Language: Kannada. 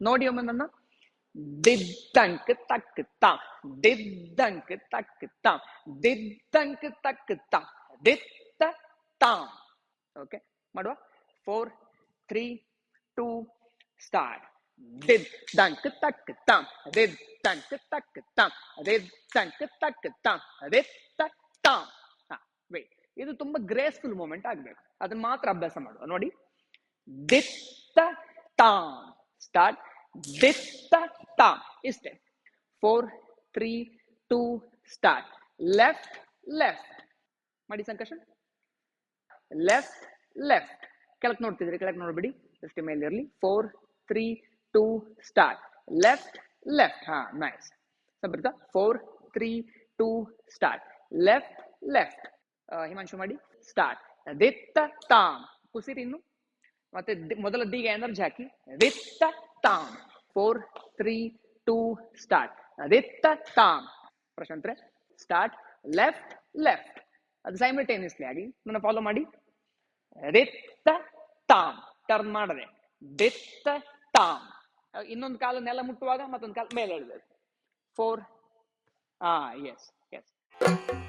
ನೋಡಿ ಒಮ್ಮೆ ನನ್ನ ದಿದ್ದಂಕ್ ತಕ್ ತ ದಿದ್ದಂಕ್ ತಕ್ ತ ದಿದ್ದಂಕ್ ತಕ್ ತ ದಿತ್ತ ತಾಂ ಓಕೆ ಮಾಡುವ ಫೋರ್ ತ್ರೀ ಟೂ ಸ್ಟಾರ್ಟ್ ದಿದ್ ದಂಕ್ ತಕ್ ತಾಂ ದಿದ್ ದಂಕ್ ತಕ್ ತಾಂ ದಿದ್ ದಂಕ್ ತಕ್ ತಾಂ ದಿತ್ತ ತಾಂ ಹಾ ವೇಟ್ ಇದು ತುಂಬಾ ಗ್ರೇಸ್ಫುಲ್ ಮೂಮೆಂಟ್ ಆಗ್ಬೇಕು ಅದನ್ನ ಮಾತ್ರ ಅಭ್ಯಾಸ ಮಾಡುವ ನೋಡಿ ದಿತ್ತ ತಾಂ ಸ್ಟಾರ್ಟ್ ದಿತ್ತ is ಇಷ್ಟೇ four three two, start left left ಮಾಡಿ ಸಂಕರ್ಷನ್ ಲೆಫ್ಟ್ ಲೆಫ್ಟ್ ಕೆಳಕ್ ನೋಡ್ತಿದ್ರಿ ಕೆಳಕ್ ನೋಡ್ಬಿಡಿ. ಜಸ್ಟ್ ಮೇಲೆ ಇರಲಿ. Four three two start left left ಹಾ nice Sampreetha four three two start left left Himanshu ಮಾಡಿ. ಸ್ಟಾರ್ಟ್ ದಿತ್ತ ತಾಮ್ ಕುಸಿರಿ ಇನ್ನು? ಮತ್ತೆ ಮೊದಲ ದಿಗೆ ಎನರ್ಜಿ ಹಾಕಿ ರಿತ್ತ ತಾಮ್. ಫೋರ್ ತ್ರೀ ಟೂ ಸ್ಟಾರ್ಟ್ ರಿತ್ತ ತಾಮ್. ಪ್ರಶಾಂತ್ರೆ ಸ್ಟಾರ್ಟ್ ಲೆಫ್ಟ್ ಲೆಫ್ಟ್ ಅದು ಸೈಮಲ್ಟೇನಿಯಸ್ಲಿ ಆಗಿ. ನನ್ನ ಫಾಲೋ ಮಾಡಿ. ರಿತ್ತ ತಾಮ್. ಟರ್ನ್ ಮಾಡದೆ. ರಿತ್ತ ತಾಮ್. ಇನ್ನೊಂದು ಕಾಲ ನೆಲ ಮುಟ್ಟುವಾಗ ಮತ್ತೊಂದು ಕಾಲ ಮೇಲೆ ಎಳ್ಬೇಕು ಫೋರ್ ಆ ಎಸ್ ಎಸ್